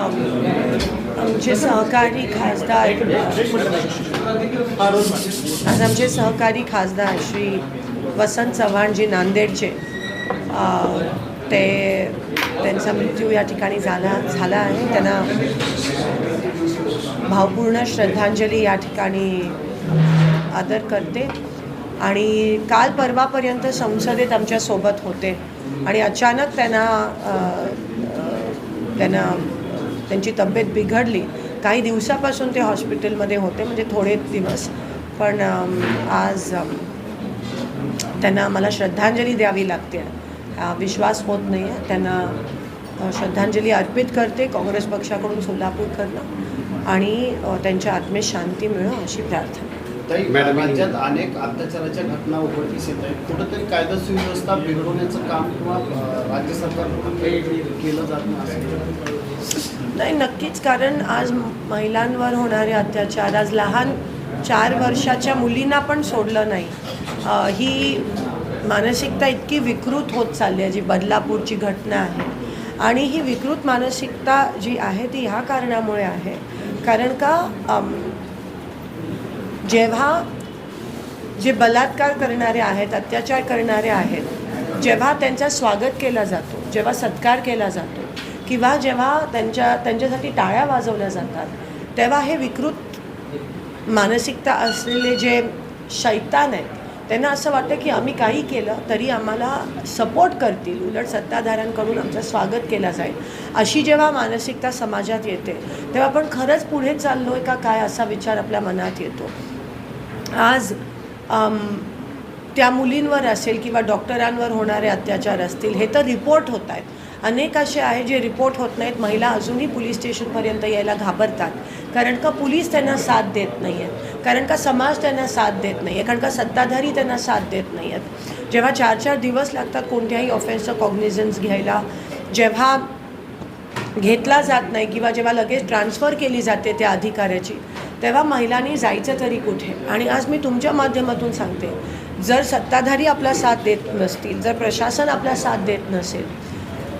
आमचे सहकारी खासदार आज आमचे सहकारी खासदार श्री वसंत चव्हाणजी नांदेडचे ते त्यांचा मृत्यू या ठिकाणी झाला झाला आहे. त्यांना भावपूर्ण श्रद्धांजली या ठिकाणी आदर करते आणि काल परवापर्यंत संसदेत आमच्यासोबत होते आणि अचानक त्यांना त्यांना त्यांची तब्येत बिघडली. काही दिवसापासून ते हॉस्पिटलमध्ये होते म्हणजे थोडे दिवस. पण आज त्यांना मला श्रद्धांजली द्यावी लागते. हा विश्वास होत नाही आहे त्यांना श्रद्धांजली अर्पित करते काँग्रेस पक्षाकडून सोलापूरकडनं. आणि त्यांच्या आत्मेस शांती मिळो अशी प्रार्थना. मॅडम, राज्यात अनेक अत्याचाराच्या घटना उघडकीस येत आहेत. कुठंतरी कायदा सुव्यवस्था बिघडवण्याचं काम किंवा राज्य सरकारकडून केलं जात नाही नाही नक्कीच. कारण आज महिलांवर होणारे अत्याचार आज लहान चार वर्षाच्या मुलींना पण सोडलं नाही. ही मानसिकता इतकी विकृत होत चालली आहे जी बदलापूरची घटना आहे. आणि ही विकृत मानसिकता जी आहे ती ह्या कारणामुळे आहे. कारण का जेव्हा जे बलात्कार करणारे आहेत अत्याचार करणारे आहेत जेव्हा त्यांचा स्वागत केला जातो जेव्हा सत्कार केला जातो किंवा जेव्हा त्यांच्या त्यांच्यासाठी टाळ्या वाजवल्या जातात तेव्हा हे विकृत मानसिकता असलेले जे शैतान आहेत त्यांना असं वाटतं की आम्ही काही केलं तरी आम्हाला सपोर्ट करतील उलट सत्ताधाऱ्यांकडून आमचं स्वागत केलं जाईल. अशी जेव्हा मानसिकता समाजात येते तेव्हा आपण खरंच पुढे चाललो आहे का काय असा विचार आपल्या मनात येतो. आज त्या मुलींवर असेल किंवा डॉक्टरांवर होणारे अत्याचार असतील हे तर रिपोर्ट होत आहेत. अनेक असे आहे जे रिपोर्ट होत नाहीत. महिला अजूनही पोलीस स्टेशनपर्यंत यायला घाबरतात. कारण का पोलीस त्यांना साथ देत नाही आहेत कारण का समाज त्यांना साथ देत नाही आहे कारण का सत्ताधारी त्यांना साथ देत नाही आहेत जेव्हा चार चार दिवस लागतात कोणत्याही ऑफेन्सचं कॉग्निझन्स घ्यायला जेव्हा घेतला जात नाही किंवा जेव्हा लगेच ट्रान्सफर केली जाते त्या अधिकाऱ्याची तेव्हा महिलांनी जायचं तरी कुठे? आणि आज मी तुमच्या माध्यमातून सांगते जर सत्ताधारी आपला साथ देत नसतील जर प्रशासन आपला साथ देत नसेल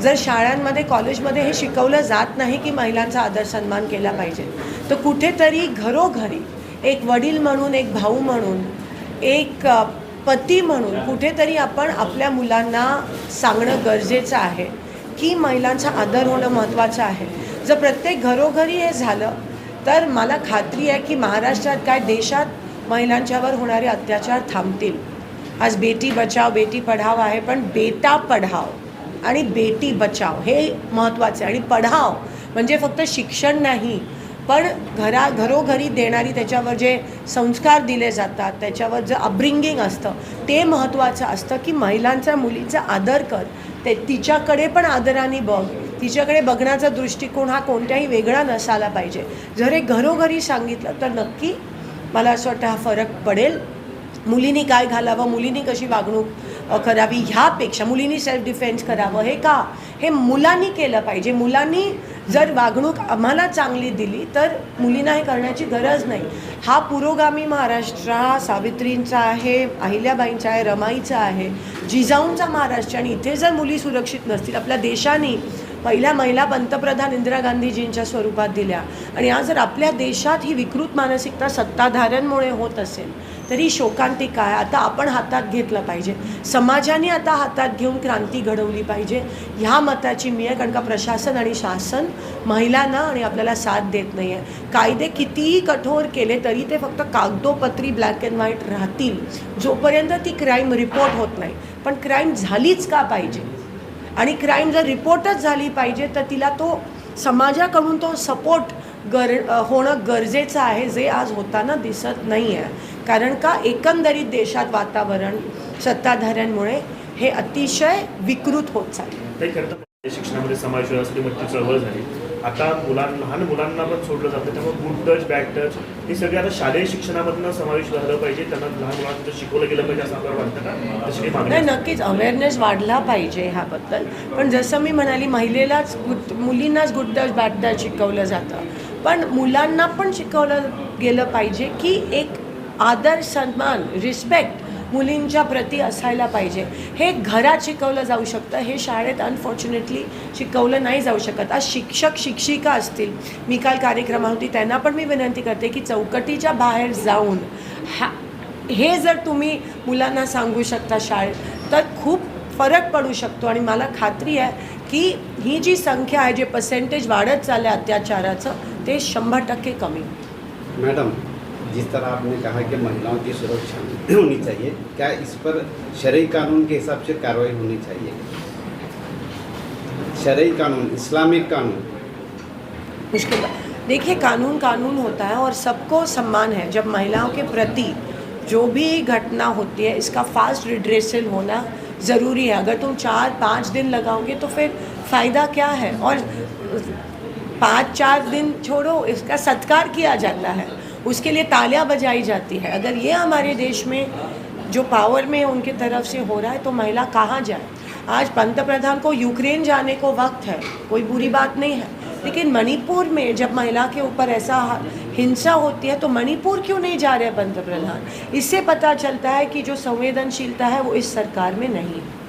जर शाळांमध्ये कॉलेजमध्ये हे शिकवलं जात नाही की महिलांचा आदर सन्मान केला पाहिजे तर कुठेतरी घरोघरी एक वडील म्हणून एक भाऊ म्हणून एक पती म्हणून कुठेतरी आपण आपल्या मुलांना सांगणं गरजेचं आहे की महिलांचा आदर होणं महत्त्वाचं आहे. जर प्रत्येक घरोघरी हे झालं तर मला खात्री आहे की महाराष्ट्रात काय देशात महिलांच्यावर होणारे अत्याचार थांबतील. आज बेटी बचाव बेटी पढाव आहे पण बेटा पढाव आणि बेटी बचाव हे महत्त्वाचं आहे आणि पढाव म्हणजे फक्त शिक्षण नाही पण घरा घरोघरी देणारी त्याच्यावर जे संस्कार दिले जातात त्याच्यावर जे अपब्रिंगिंग असतं ते महत्त्वाचं असतं की महिलांचा मुलीचा आदर कर. ते तिच्याकडे पण आदराने बघ. तिच्याकडे बघण्याचा दृष्टिकोन हा कोणत्याही वेगळा नसायला पाहिजे. जर हे घरोघरी सांगितलं तर नक्की मला असं वाटतं हा फरक पडेल. मुलींनी काय घालावं मुलींनी कशी वागणूक करावी ह्यापेक्षा मुलींनी सेल्फ डिफेन्स करावं हे का? हे मुलांनी केलं पाहिजे. मुलांनी जर वागणूक आम्हाला चांगली दिली तर मुलींना हे करण्याची गरज नाही. हा पुरोगामी महाराष्ट्र हा सावित्रींचा आहे अहिल्याबाईंचा आहे रमाईचा आहे जिजाऊंचा महाराष्ट्र आणि इथे जर मुली सुरक्षित नसतील आपल्या देशाने पहिल्या महिला पंतप्रधान इंदिरा गांधीजींच्या स्वरूपात दिल्या. आणि आज जर आपल्या देशात ही विकृत मानसिकता सत्ताधाऱ्यांमुळे होत असेल तरी शोकांती काय? आता आपण हातात घेतलं पाहिजे. समाजाने आता हातात घेऊन क्रांती घडवली पाहिजे ह्या मताची मी आहे. कारण का प्रशासन आणि शासन महिलांना आणि आपल्याला साथ देत नाही आहे कायदे कितीही कठोर केले तरी ते फक्त कागदोपत्री ब्लॅक अँड व्हाईट राहतील. जोपर्यंत ती क्राईम रिपोर्ट होत नाही. पण क्राईम झालीच का पाहिजे? आणि क्राईम जर रिपोर्टच झाली पाहिजे तर तिला तो समाजाकडून तो सपोर्ट गर होणं गरजेचं आहे जे आज होताना दिसत नाही आहे कारण का? एकंदरीत देशात वातावरण सत्ताधाऱ्यांमुळे हे अतिशय विकृत होत चालले शिक्षणामध्ये समाज चळवळ झाली. आता मुलां लहान मुलांना पण सोडलं जातं. त्यामुळे गुड टच बॅड टच हे सगळे आता शालेय शिक्षणामधनं समावेश झालं पाहिजे. त्यांना लहान मुलांना शिकवलं गेलं पाहिजे असं आपल्याला वाटतं का? नाही? नक्कीच अवेअरनेस वाढला पाहिजे ह्याबद्दल. पण जसं मी म्हणाली महिलेलाच गुड मुलींनाच गुड टच बॅड टच शिकवलं जातं. पण मुलांना पण शिकवलं गेलं पाहिजे की एक आदर सन्मान रिस्पेक्ट मुलींच्या प्रती असायला पाहिजे. हे घरात शिकवलं जाऊ शकतं. हे शाळेत अनफॉर्च्युनेटली शिकवलं नाही जाऊ शकत. आज शिक्षक शिक्षिका असतील. मी काल कार्यक्रमावरती त्यांना पण मी विनंती करते की चौकटीच्या बाहेर जाऊन हा हे जर तुम्ही मुलांना सांगू शकता शाळेत तर खूप फरक पडू शकतो. आणि मला खात्री आहे की ही जी संख्या आहे जे पर्सेंटेज वाढत चाललं आहे अत्याचाराचं ते शंभर टक्के कमी. मॅडम जिस तरह आपने कहा कि महिलाओं की सुरक्षा होनी चाहिए, क्या इस पर शरई कानून के हिसाब से कार्रवाई होनी चाहिए? शरई कानून, इस्लामिक कानून। मुश्किल। देखिए, कानून कानून होता है और सबको सम्मान है। जब महिलाओं के प्रति जो भी घटना होती है, इसका फास्ट रिड्रेसल होना ज़रूरी है। अगर तुम चार, पाँच दिन लगाओगे तो फिर फ़ायदा क्या है? और पाँच, चार दिन छोड़ो, इसका सत्कार किया जाता है। उसके लिए तालियाँ बजाई जाती है। अगर ये हमारे देश में जो पावर में उनके तरफ़ से हो रहा है तो महिला कहाँ जाए? आज पंतप्रधान को यूक्रेन जाने को वक्त है, कोई बुरी बात नहीं है। लेकिन मणिपुर में जब महिला के ऊपर ऐसा हिंसा होती है तो मणिपुर क्यों नहीं जा रहे पंतप्रधान? इससे पता चलता है कि जो संवेदनशीलता है, वो इस सरकार में नहीं है।